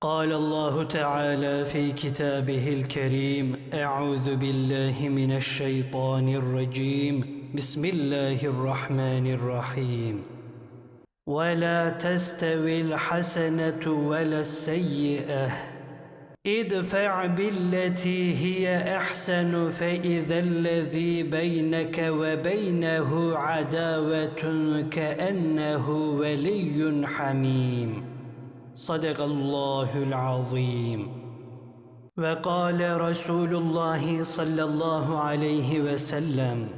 قال الله تعالى في كتابه الكريم أعوذ بالله من الشيطان الرجيم. بسم الله الرحمن الرحيم. ولا تستوي الحسنة ولا السيئة. ادفع بالتي هي أحسن فإذا الذي بينك وبينه عداوة كأنه ولي حميم. صدق الله العظيم. وقال رسول الله صلى الله عليه وسلم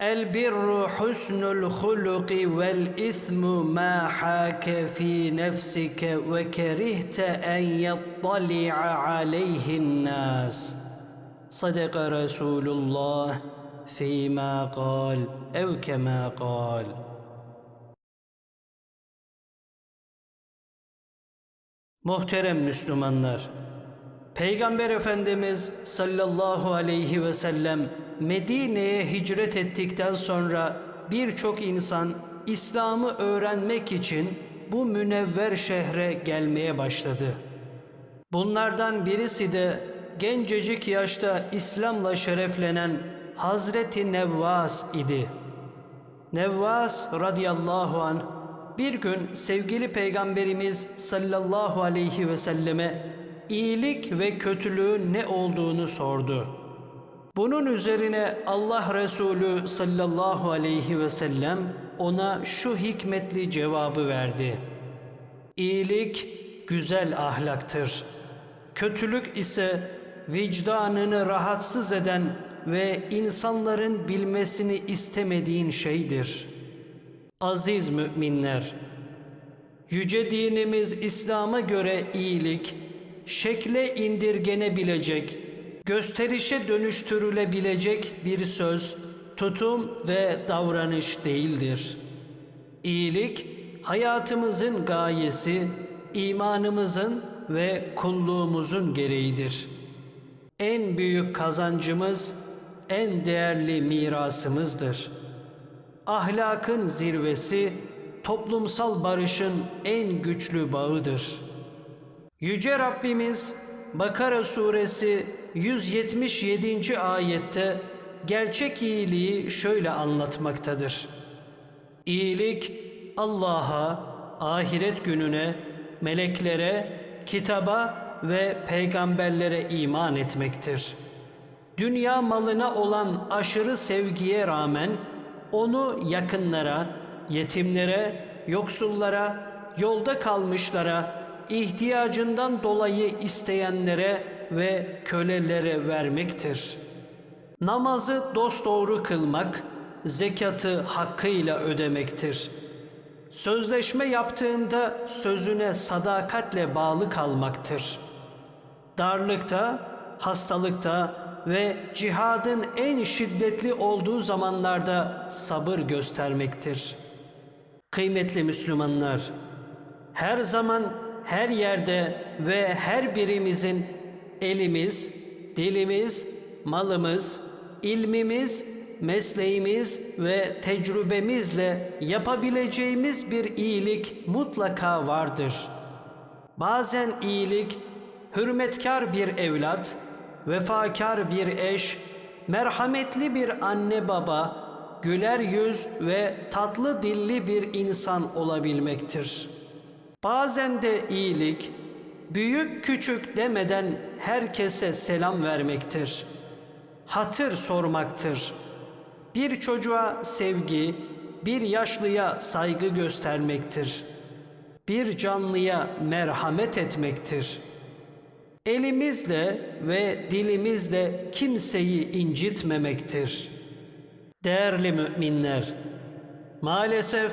البر حسن الخلق والإثم ما حاك في نفسك وكرهت أن يطلع عليه الناس. صدق رسول الله فيما قال أو كما قال. Muhterem Müslümanlar, Peygamber Efendimiz sallallahu aleyhi ve sellem Medine'ye hicret ettikten sonra birçok insan İslam'ı öğrenmek için bu münevver şehre gelmeye başladı. Bunlardan birisi de gencecik yaşta İslam'la şereflenen Hazreti Nevvas idi. Nevvas radıyallahu an bir gün sevgili peygamberimiz sallallahu aleyhi ve selleme iyilik ve kötülüğün ne olduğunu sordu. Bunun üzerine Allah Resulü sallallahu aleyhi ve sellem ona şu hikmetli cevabı verdi. İyilik güzel ahlaktır. Kötülük ise vicdanını rahatsız eden ve insanların bilmesini istemediğin şeydir. Aziz müminler, yüce dinimiz İslam'a göre iyilik, şekle indirgenebilecek, gösterişe dönüştürülebilecek bir söz, tutum ve davranış değildir. İyilik, hayatımızın gayesi, imanımızın ve kulluğumuzun gereğidir. En büyük kazancımız, en değerli mirasımızdır. Ahlakın zirvesi, toplumsal barışın en güçlü bağıdır. Yüce Rabbimiz Bakara suresi 177. ayette gerçek iyiliği şöyle anlatmaktadır. İyilik Allah'a, ahiret gününe, meleklere, kitaba ve peygamberlere iman etmektir. Dünya malına olan aşırı sevgiye rağmen onu yakınlara, yetimlere, yoksullara, yolda kalmışlara, ihtiyacından dolayı isteyenlere ve kölelere vermektir. Namazı dosdoğru kılmak, zekatı hakkıyla ödemektir. Sözleşme yaptığında sözüne sadakatle bağlı kalmaktır. Darlıkta, hastalıkta ve cihadın en şiddetli olduğu zamanlarda sabır göstermektir. Kıymetli Müslümanlar, her zaman her yerde ve her birimizin elimiz, dilimiz, malımız, ilmimiz, mesleğimiz ve tecrübemizle yapabileceğimiz bir iyilik mutlaka vardır. Bazen iyilik hürmetkar bir evlat, vefakar bir eş, merhametli bir anne baba, güler yüz ve tatlı dilli bir insan olabilmektir. Bazen de iyilik, büyük küçük demeden herkese selam vermektir. Hatır sormaktır. Bir çocuğa sevgi, bir yaşlıya saygı göstermektir. Bir canlıya merhamet etmektir.'' Elimizle ve dilimizle kimseyi incitmemektir. Değerli müminler, maalesef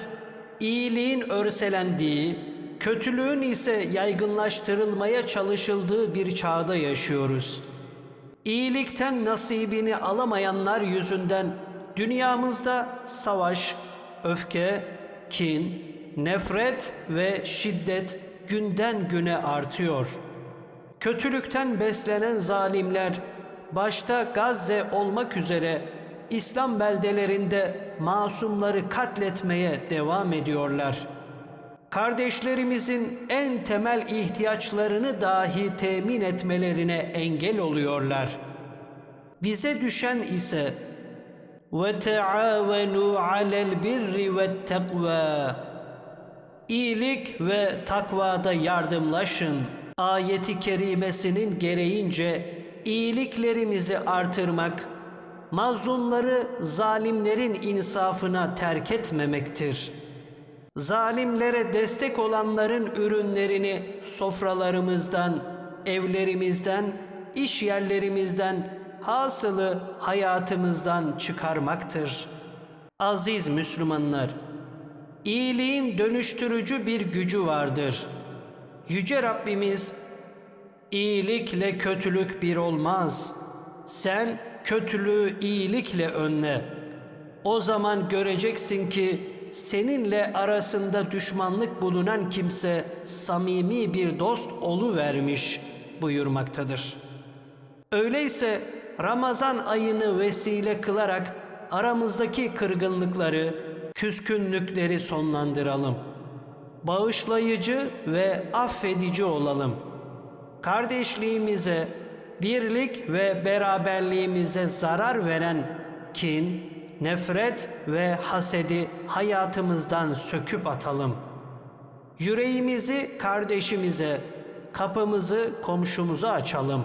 iyiliğin örselendiği, kötülüğün ise yaygınlaştırılmaya çalışıldığı bir çağda yaşıyoruz. İyilikten nasibini alamayanlar yüzünden dünyamızda savaş, öfke, kin, nefret ve şiddet günden güne artıyor.'' kötülükten beslenen zalimler başta Gazze olmak üzere İslam beldelerinde masumları katletmeye devam ediyorlar. Kardeşlerimizin en temel ihtiyaçlarını dahi temin etmelerine engel oluyorlar. Bize düşen ise ve teavenu alel birri ve takva iyilik ve takvada yardımlaşın.'' Ayeti kerimesinin gereğince iyiliklerimizi artırmak, mazlumları zalimlerin insafına terk etmemektir. Zalimlere destek olanların ürünlerini sofralarımızdan, evlerimizden, iş yerlerimizden, hasılı hayatımızdan çıkarmaktır. Aziz Müslümanlar, İyiliğin dönüştürücü bir gücü vardır. Yüce Rabbimiz, iyilikle kötülük bir olmaz. Sen kötülüğü iyilikle önle. O zaman göreceksin ki seninle arasında düşmanlık bulunan kimse samimi bir dost olu vermiş buyurmaktadır. Öyleyse Ramazan ayını vesile kılarak aramızdaki kırgınlıkları, küskünlükleri sonlandıralım. Bağışlayıcı ve affedici olalım. Kardeşliğimize, birlik ve beraberliğimize zarar veren kin, nefret ve hasedi hayatımızdan söküp atalım. Yüreğimizi kardeşimize, kapımızı komşumuza açalım.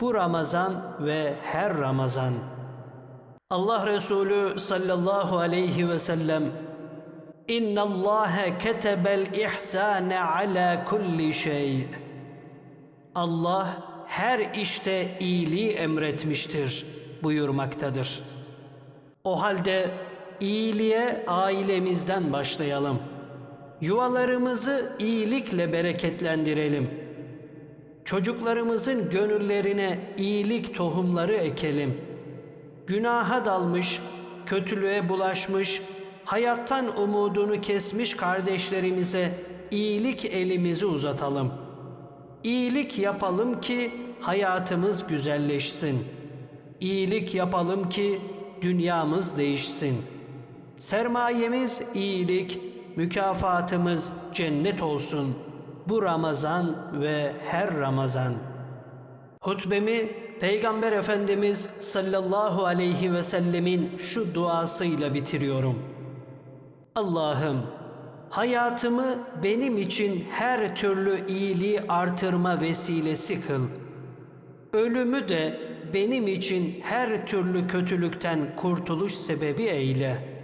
Bu Ramazan ve her Ramazan. Allah Resulü sallallahu aleyhi ve sellem İnna Allah ketebel ihsane ala kulli şey. Allah her işte iyiliği emretmiştir buyurmaktadır. O halde iyiliğe ailemizden başlayalım. Yuvalarımızı iyilikle bereketlendirelim. Çocuklarımızın gönüllerine iyilik tohumları ekelim. Günaha dalmış, kötülüğe bulaşmış, hayattan umudunu kesmiş kardeşlerimize iyilik elimizi uzatalım. İyilik yapalım ki hayatımız güzelleşsin. İyilik yapalım ki dünyamız değişsin. Sermayemiz iyilik, mükafatımız cennet olsun. Bu Ramazan ve her Ramazan. Hutbemi Peygamber Efendimiz sallallahu aleyhi ve sellemin şu duasıyla bitiriyorum. Allah'ım hayatımı benim için her türlü iyiliği artırma vesilesi kıl. Ölümü de benim için her türlü kötülükten kurtuluş sebebi eyle.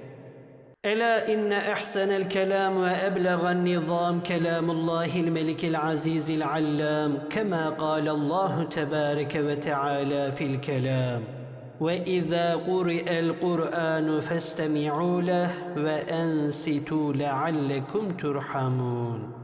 Ela inne ehsenel kelam ve eblegan nizam kelamullahil melikil azizil allam kema Allahu tebareke ve teala fil kelam. وإذا قرئ القرآن فاستمعوا له وأنصتوا لعلكم ترحمون